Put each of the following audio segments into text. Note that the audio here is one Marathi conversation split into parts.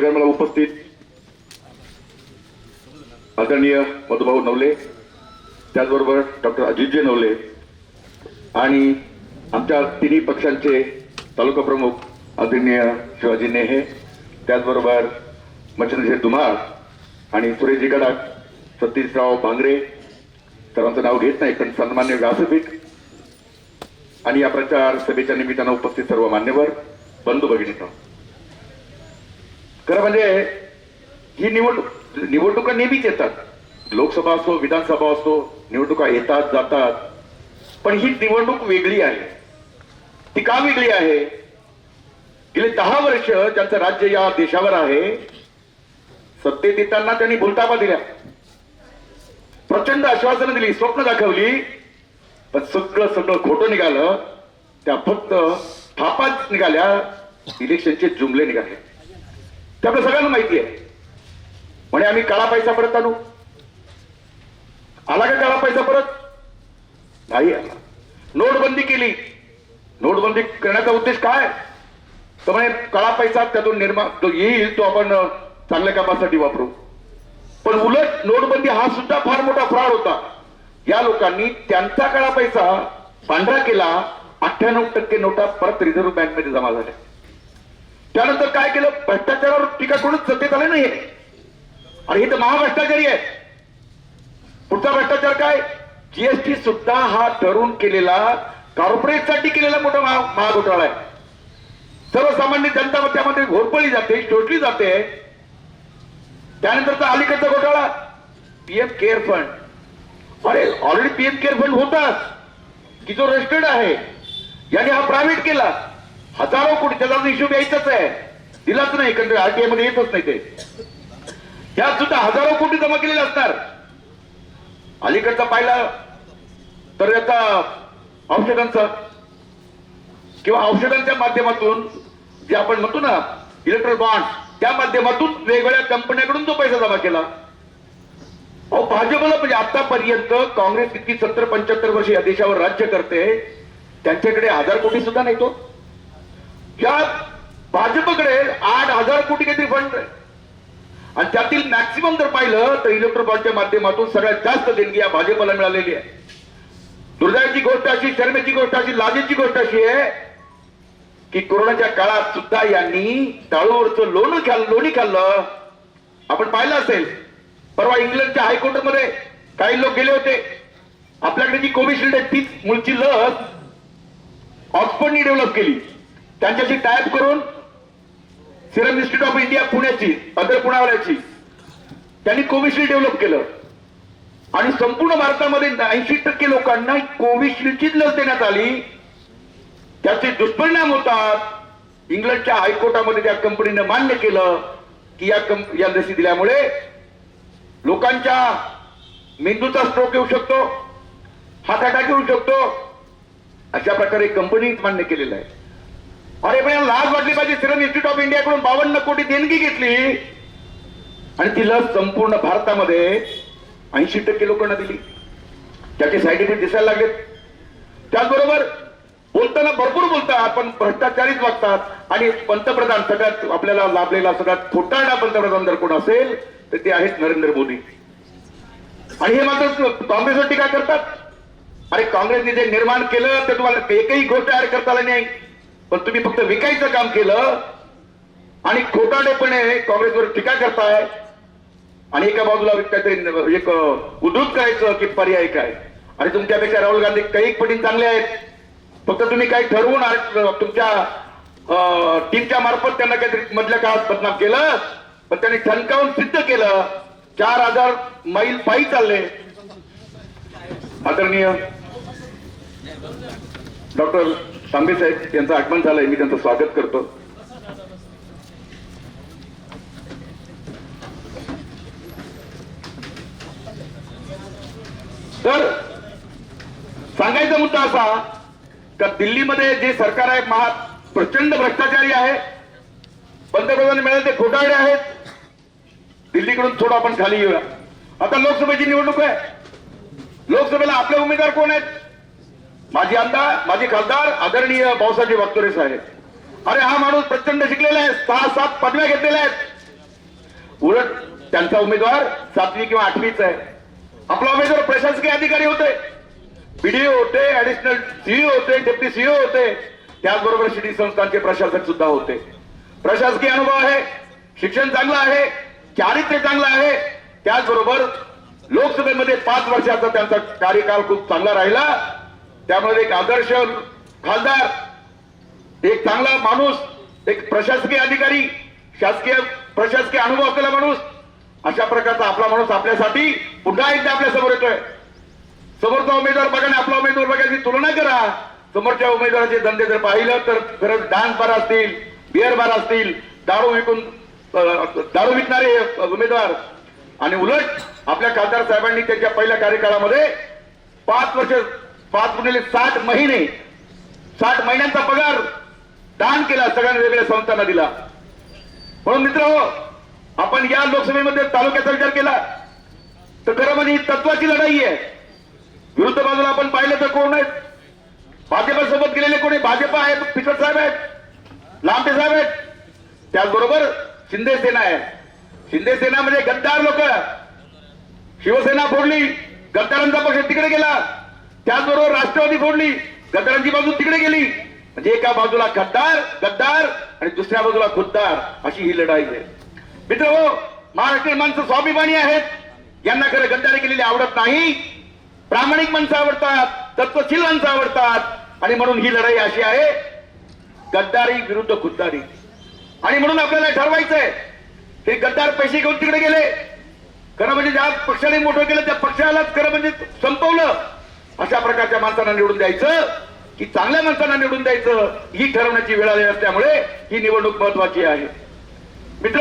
कार्यक्रमाला उपस्थित. आदरणीय मधुभाऊ नवले त्याचबरोबर डॉक्टर अजितजी नवले आणि आमच्या तिन्ही पक्षांचे तालुका प्रमुख आदरणीय शिवाजी नेहे त्याचबरोबर मच्छिंद्रशेठ धुमाळ आणि सुरेशजी गडाख सतीशराव भांगरे सर्वांचं नाव घेत नाही पण सन्मान्य व्यासपीठ आणि या प्रचार सभेच्या निमित्तानं उपस्थित सर्व मान्यवर बंधू भगिनींनो. खरं म्हणजे ही निवडणूक निवडणुका नेहमीच येतात. लोकसभा असो विधानसभा असो निवडणुका येतात जातात. पण ही निवडणूक वेगळी आहे. ती का वेगळी आहे? गेले दहा वर्ष ज्यांचं राज्य या देशावर आहे सत्तेत येताना त्यांनी भूलतापा दिल्या. प्रचंड आश्वासनं दिली स्वप्न दाखवली. पण सगळं सगळं खोटं निघालं. त्या फक्त थापाच निघाल्या इलेक्शनचे जुमले निघाले. ते आपल्या सगळ्यांना माहिती आहे. म्हणे आम्ही काळा पैसा परत आणू. आला का काळा पैसा परत? नाही आला. नोटबंदी केली. नोटबंदी करण्याचा उद्देश काय? तर म्हणे काळा पैसा त्यातून निर्माण तो येईल तो आपण चांगल्या कामासाठी वापरू. पण उलट नोटबंदी हा सुद्धा फार मोठा फ्रॉड होता. या लोकांनी त्यांचा काळा पैसा पांढरा केला अठ्ठ्याण्णव टक्के नोटा परत रिझर्व्ह बँकमध्ये जमा झाल्या. त्यानंतर काय केलं? भ्रष्टाचारावर टीका करूनच सत्तेत आले नाही आणि हे तर महाभ्रष्टाचारी आहे पुढचा भ्रष्टाचार काय? जीएसटी सुद्धा हा ठरून केलेला कॉर्पोरेटसाठी केलेला मोठा महा महाघोटाळा आहे. सर्वसामान्य जनता त्यामध्ये घोरपळली जाते शोषली जाते. त्यानंतरचा अलीकडचा घोटाळा पीएम केअर फंड. अरे ऑलरेडी पीएम केअर फंड होताच. की जो रजिस्टर्ड आहे याने हा प्रायव्हेट केला. हजारो कोटी त्याचा हिशोब यायचाच आहे. दिलाच नाही कारण आरटीआयमध्ये येतच नाही ते. त्यात सुद्धा हजारो कोटी जमा केलेले असणार. अलीकडचा पाहिला तर याचा औषधांचा किंवा औषधांच्या माध्यमातून जे आपण म्हणतो ना इलेक्ट्रॉन बॉन्ड त्या माध्यमातून वेगवेगळ्या कंपन्याकडून जो पैसा जमा केला. अहो भाजपला म्हणजे आतापर्यंत काँग्रेस इतकी सत्तर पंच्याहत्तर वर्ष या देशावर राज्य करते त्यांच्याकडे हजार कोटी सुद्धा नाही तो. या भाजपकडे आठ हजार कोटी काहीतरी फंड आहे. आणि त्यातील मॅक्सिमम जर पाहिलं तर इलेक्ट्रॉनच्या माध्यमातून सगळ्यात जास्त देणगी या भाजपला मिळालेली आहे. दुर्दैवाची गोष्ट अशी शर्मेची गोष्ट अशी लाजेची गोष्ट अशी आहे की कोरोनाच्या काळात सुद्धा यांनी टाळूवरचं लोण खाल लोणी खाल्लं. आपण पाहिलं असेल परवा इंग्लंडच्या हायकोर्टमध्ये काही लोक गेले होते. आपल्याकडे जी कोविशिल्ड आहे तीच मूळची लस ऑक्सफर्डनी डेव्हलप केली. त्यांच्याशी टायप करून सिरम इन्स्टिट्यूट ऑफ इंडिया पुण्याची अदर पुण्यावाल्याची त्यांनी कोविशिल्ड डेव्हलप केलं. आणि संपूर्ण भारतामध्ये ऐंशी टक्के लोकांना कोविशिल्डचीच लस देण्यात आली. त्याचे दुष्परिणाम होतात. इंग्लंडच्या हायकोर्टामध्ये त्या कंपनीनं मान्य केलं की या कंप या लसी दिल्यामुळे लोकांच्या मेंदूचा स्ट्रोक येऊ शकतो हार्ट अटॅक येऊ शकतो. अशा प्रकारे कंपनीच मान्य केलेलं आहे. अरे पण लाज वाटली पाहिजे. सिरम इन्स्टिट्यूट ऑफ इंडियाकडून बावन्न कोटी देणगी घेतली. आणि ती लस संपूर्ण भारतामध्ये ऐंशी टक्के लोकांना दिली. त्याचे साईड इफेक्ट दिसायला लागले त्याचबरोबर बोलताना भरपूर बोलतात पण भ्रष्टाचारीच वागतात. आणि पंतप्रधान सगळ्यात आपल्याला लाभलेला सगळ्यात खोटारडा पंतप्रधान जर कोण असेल तर ते आहेत नरेंद्र मोदी. आणि हे मात्र काँग्रेसवर टीका करतात. अरे काँग्रेसने जे निर्माण केलं ते तुम्हाला एकही गोष्ट ऍड करता आली नाही. पण तुम्ही फक्त विकायचं काम केलं आणि खोटाडेपणे काँग्रेसवर टीका करताय. आणि एका बाजूला काहीतरी एक उद्धृत करायचं की पर्याय काय? आणि तुमच्यापेक्षा राहुल गांधी काही पटीन चांगले आहेत. फक्त तुम्ही काही ठरवून तुमच्या टीमच्या मार्फत त्यांना काहीतरी मधल्या काळात बदनाम केलं पण त्यांनी ठणकावून सिद्ध केलं. चार हजार मैल पायी चालले. आदरणीय डॉक्टर तांबे साहेब यांचं आगमन झालंय. मी त्यांचं स्वागत करतो. तर सांगायचा मुद्दा असा का दिल्लीमध्ये जे सरकार आहे महा प्रचंड भ्रष्टाचारी आहे. पंतप्रधान मिळाले ते खोटाळे आहेत. दिल्लीकडून थोडं आपण खाली येऊया. आता लोकसभेची निवडणूक आहे. लोकसभेला आपले उमेदवार कोण आहेत? माझी आमदार माझे खासदार आदरणीय भाऊसाहेब वागतोरे साहेब. अरे हा माणूस प्रचंड शिकलेला आहे. सहा सात पदव्या घेतलेल्या आहेत. उलट त्यांचा उमेदवार सातवी किंवा आठवीच आहे. आपला उमेदवार प्रशासकीय अधिकारी होते. बीडीओ होते ऍडिशनल सीईओ होते डेप्टी सीईओ होते. त्याचबरोबर शिडी संस्थांचे प्रशासक सुद्धा होते. प्रशासकीय अनुभव आहे. शिक्षण चांगलं आहे. चारित्र्य चांगलं आहे. त्याचबरोबर लोकसभेमध्ये पाच वर्षाचा त्यांचा कार्यकाल खूप चांगला राहिला. त्यामध्ये एक आदर्श खासदार एक चांगला माणूस एक प्रशासकीय अधिकारी शासकीय प्रशासकीय अनुभव असलेला माणूस अशा प्रकारचा आपला माणूस आपल्यासाठी पुन्हा एकदा आपल्यासमोर येतोय. समोरचा उमेदवार बघा आणि आपला उमेदवार बघायची तुलना करा. समोरच्या उमेदवाराचे धंदे जर पाहिलं तर खरंच डान्स बार असतील बिअर बार असतील दारू विकून दारू विकणारे उमेदवार. आणि उलट आपल्या खासदार साहेबांनी त्यांच्या पहिल्या कार्यकाळामध्ये पाच वर्ष पाच गुणिले साठ महिने. साठ महिन्यांचा पगार. दान केला सगळ्यांना वेगळ्या संस्थांना दिला. म्हणून मित्र हो, आपण या लोकसभेमध्ये तालुक्याचा विचार केला. तर खरं म्हणजे ही तत्वाची लढाई आहे. विरुद्ध बाजूला आपण पाहिलं तर कोण आहेत? भाजपासोबत गेलेले कोणी भाजप आहेत पिकट साहेब आहेत लांबे साहेब आहेत. त्याचबरोबर शिंदे सेना आहे. शिंदे सेना म्हणजे गद्दार लोक. शिवसेना फोडली गद्दारांचा पक्ष तिकडे गेला. त्याचबरोबर राष्ट्रवादी फोडली. गद्दारांची बाजू तिकडे गेली. म्हणजे एका बाजूला गद्दार गद्दार आणि दुसऱ्या बाजूला खुद्दार अशी ही लढाई आहे. मित्र हो महाराष्ट्रीय माणसं स्वाभिमानी आहेत. यांना खरं गद्दारी केलेली आवडत नाही. प्रामाणिक माणसं आवडतात तत्वशील माणसं आवडतात. आणि म्हणून ही लढाई अशी आहे गद्दारी विरुद्ध खुद्दारी. आणि म्हणून आपल्याला ठरवायचंय हे गद्दार पैसे घेऊन तिकडे गेले. खरं म्हणजे ज्या पक्षाने मोठं केलं त्या पक्षालाच खरं म्हणजे संपवलं. अशा प्रकारच्या माणसांना निवडून द्यायचं की चांगल्या माणसांना निवडून द्यायचं ही ठरवण्याची वेळ आली असल्यामुळे ही निवडणूक महत्वाची आहे. मित्र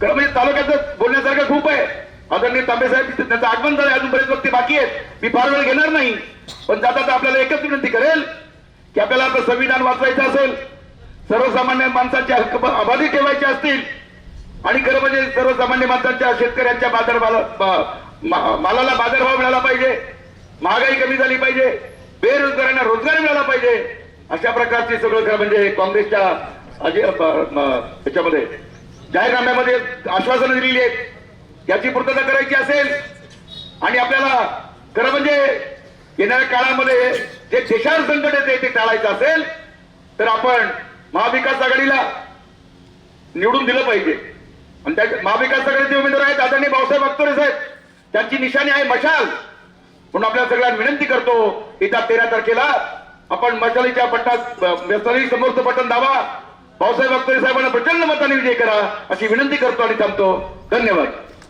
खरं म्हणजे तालुक्याचं बोलण्यासारखं खूप आहे. आदरणीय तांबे साहेब त्यांचं आगमन झालं अजून बरेच व्यक्ती बाकी आहेत. मी फार वेळ घेणार नाही. पण जाता जाता आपल्याला एकच विनंती करेल की आपल्याला आपलं संविधान वाचवायचं असेल सर्वसामान्य माणसांचे हक्क अबाधित ठेवायचे असतील आणि खरं म्हणजे सर्वसामान्य माणसांच्या शेतकऱ्यांच्या बाजार मालाला बाजारभाव मिळाला पाहिजे. महागाई कमी झाली पाहिजे बेरोजगारांना रोजगार मिळाला पाहिजे. अशा प्रकारचे सगळं खरं म्हणजे काँग्रेसच्या याच्यामध्ये जाहीरनाम्यामध्ये आश्वासनं दिलेली आहेत. याची पूर्तता करायची असेल आणि आपल्याला खरं म्हणजे येणाऱ्या काळामध्ये जे देशावर संकट येते ते टाळायचं असेल तर आपण महाविकास आघाडीला निवडून दिलं पाहिजे. आणि त्या महाविकास आघाडीचे उमेदवार आहेत आदरणीय भाऊसाहेब अख्तरे साहेब. त्यांची निशाणी आहे मशाल. म्हणून आपल्या सगळ्यांना विनंती करतो येत्या तेरा तारखेला आपण मशालीच्या पट्टात मशाली समोरचं बटन दाबा. भाऊसाहेब अख्तरी साहेबांना प्रचंड मताने विजय करा अशी विनंती करतो आणि थांबतो. धन्यवाद.